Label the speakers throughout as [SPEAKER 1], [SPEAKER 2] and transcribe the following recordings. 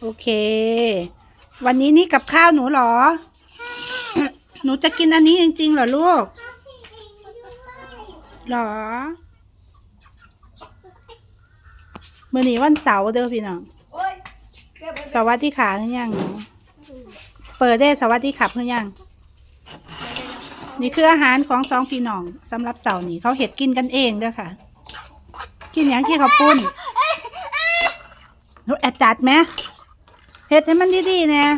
[SPEAKER 1] โอเค วันนี้นี่กับข้าวหนูเหรอ หนูจะกินอันนี้จริงๆเหรอลูกเหรอมื่อนี้วันเสาร์เด้อพี่น้อง
[SPEAKER 2] โอ้ยเก็บไว้
[SPEAKER 1] สวัสดีค่ะเพื่อนยังหนูเปิดได้สวัสดีครับเพื่อนยังนี่คืออาหารของสองพี่น้องสำหรับเสาร์นี้เขาเห็ดกินกันเองเด้อค่ะ กินอย่างที่เขาวปุ้นหนูแอบจัดไหม เห็ดให้มันดีๆเนี่ย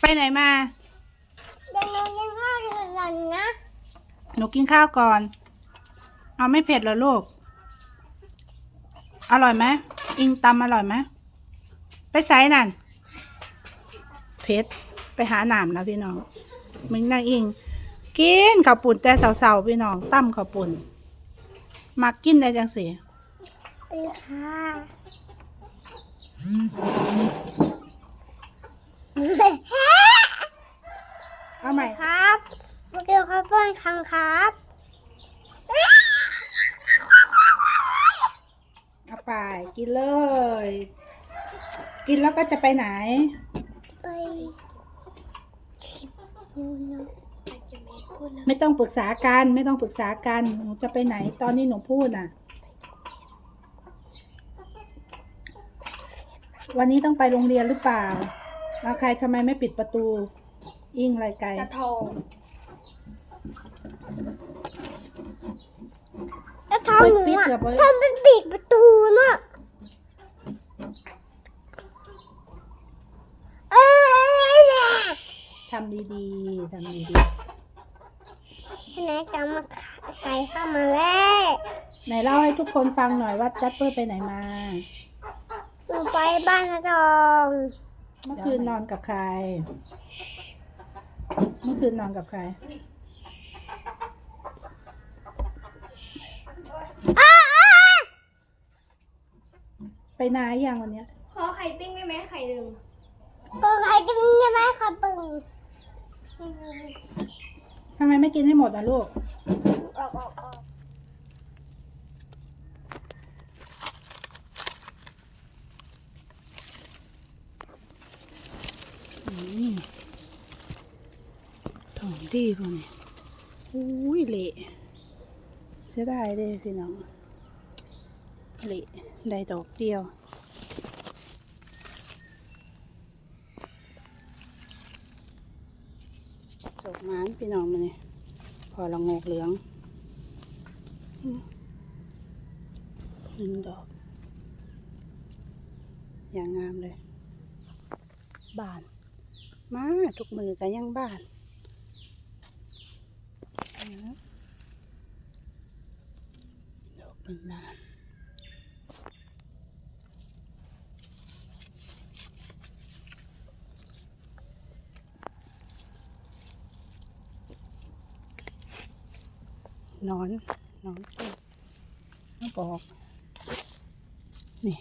[SPEAKER 1] ไปไหนมา
[SPEAKER 2] เดี๋ยวหนูยังข้าวอยู่หลังนะ
[SPEAKER 1] หนูกินข้าวก่อน เอาไม่เผ็ดเหรอลูก อร่อยไหมอิงตำอร่อยไหมไปไซนั่นเผ็ดไปหาหนามแล้วพี่น้องมึงนางอิง กินข้าวปุ่นแต่เสาๆพี่น้องตั้มข้าวปุ่นมักกินได้จังสิ
[SPEAKER 2] ไปค่ะ
[SPEAKER 1] เอาใหม่
[SPEAKER 2] ครับเมื่อกี้เขาป้อนคำครับ
[SPEAKER 1] เอาไปกินเลย กินแล้วก็จะไปไหน
[SPEAKER 2] ไปดูนะจะไม่พูดนะ
[SPEAKER 1] ไม่ต้องปรึกษากัน ไม่ต้องปรึกษากัน หนูจะไปไหน ตอนนี้หนูพูดน่ะ วันนี้ต้องไปโรงเรียนหรือเปล่าแล้วใครทำไมไม่ปิดประตู อิงไรไกล
[SPEAKER 2] กระทงแล้วท้องหนูอะทำเป็นปิดประตูเนาะเอ้ยเนี่ย
[SPEAKER 1] ทำดีๆทำดี
[SPEAKER 2] ไหนจะมาใส่เข้ามาแล้ว
[SPEAKER 1] ๆไหนเล่าให้ทุกคนฟังหน่อยว่าจัดเปอร์ไปไหนมา
[SPEAKER 2] ห นูไปบ้านนะทอง
[SPEAKER 1] เมื่อคืนนอนกับใคร เมื่อคืนนอนกับใคร
[SPEAKER 2] อ้าอ้า
[SPEAKER 1] ไปนาอย่างวันเนี้ย
[SPEAKER 3] ขอไข่ปิ้งได้ไหมไข่หนึ่ง
[SPEAKER 2] ก็ใครจะมีไหมคะปึง
[SPEAKER 1] ทำไมไม่กินให้หมดอะลูก
[SPEAKER 2] ออกออกออก
[SPEAKER 1] อืม ถองดีพวกนี้อุ้ยเละเสียดายเลยพี่น้องเละได้ดอกเดียวจบงานพี่น้องมาเนี่ยพอละงอกเหลืองหนึ่งดอก อย่างงามเลย บาน มาทุกมือก็ยังบ้าน นะดอกเป็นบานนอนนอนเก็บมาบอก นี่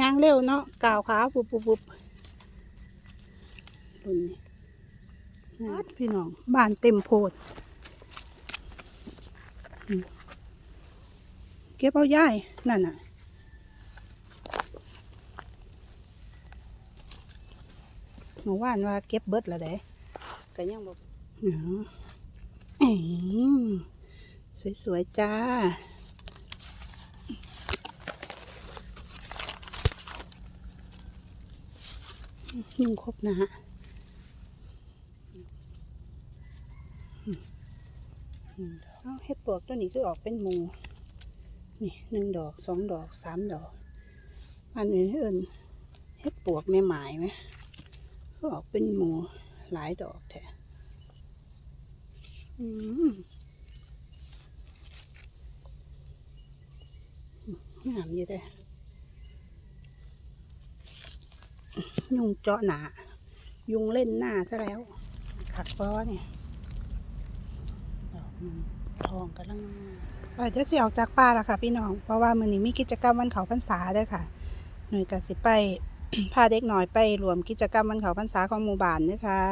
[SPEAKER 1] ย่างเร็วเนาะกาวขาปุบปุบปุบรุ่นนี้นะ พี่น้องบ้านเต็มโพดอืมเก็บเอาย่ายนั่นน่ะเมื่อวานว่าเก็บเบิดแล้วเด้ก็ยังบอกอ๋อเอ๋สวยๆจ้ายุ่งครบนะฮะอืม หนึ่งดอกเอาเห็ดปวกตัวนี้คืออกเป็นหมูนี่หนึ่งดอกสองดอกสามดอก อันนี้เอิญเห็ดปวกแม่หมายไหมก็ออกเป็นหมูหลายดอกแท้อืมงามอยู่เด้ยุงเจาะหนา ยุงเล่นหน้าซะแล้ว ขัดป้อเนี่ย ทองกำลังมาเดี๋ยวสิออกจากป่าแล้วค่ะ พี่น้อง เพราะว่ามือนี้มีกิจกรรมวันเขาพรรษาเด้วยค่ะ หน่วยกสิไปพาเด็กหน่อยไปรวมกิจกรรมวันเขาพรรษาของหมู่บ้านด้วยค่ะ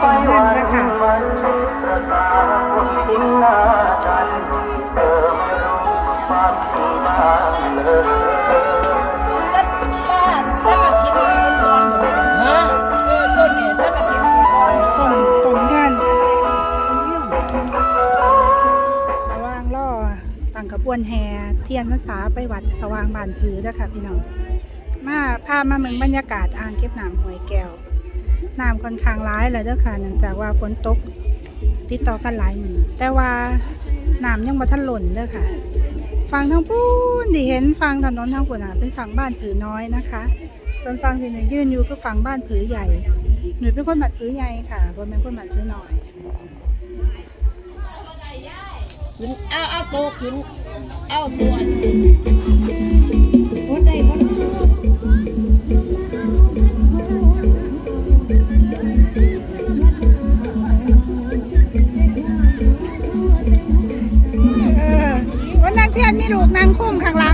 [SPEAKER 1] เป็นนั่นนะคะ
[SPEAKER 4] ตั้ง
[SPEAKER 1] ขบวนแห่เทียนพรรษาไปวัดสว่างบานผือด้อค่ะพี่น้อง มาพามาเมืองบรรยากาศอ่างเก็บน้ำห้วยแก้วน้ำค่อนข้างร้ายเลยด้อค่ะเนื่องจากว่าฝนตกติดต่อกันหลายมือแต่ว่าน้ำยังบ่ทันหล่นเด้อค่ะฝั่งทางปูนที่เห็นฝั่งถนนทางปุ่นเป็นฝั่งบ้านผือน้อยนะคะ ส่วนฝั่งที่หนูยืนอยู่คือฝั่งบ้านผือใหญ่ หนูเป็นคนบัดผือใหญ่ค่ะบ่เป็นคนบัดผือน้อย
[SPEAKER 4] ขึ้นเอาเอาโตขึ้นเอาตัว
[SPEAKER 1] เออวันนั้นเทียนมีลูกนางคุ้มข้างหลัง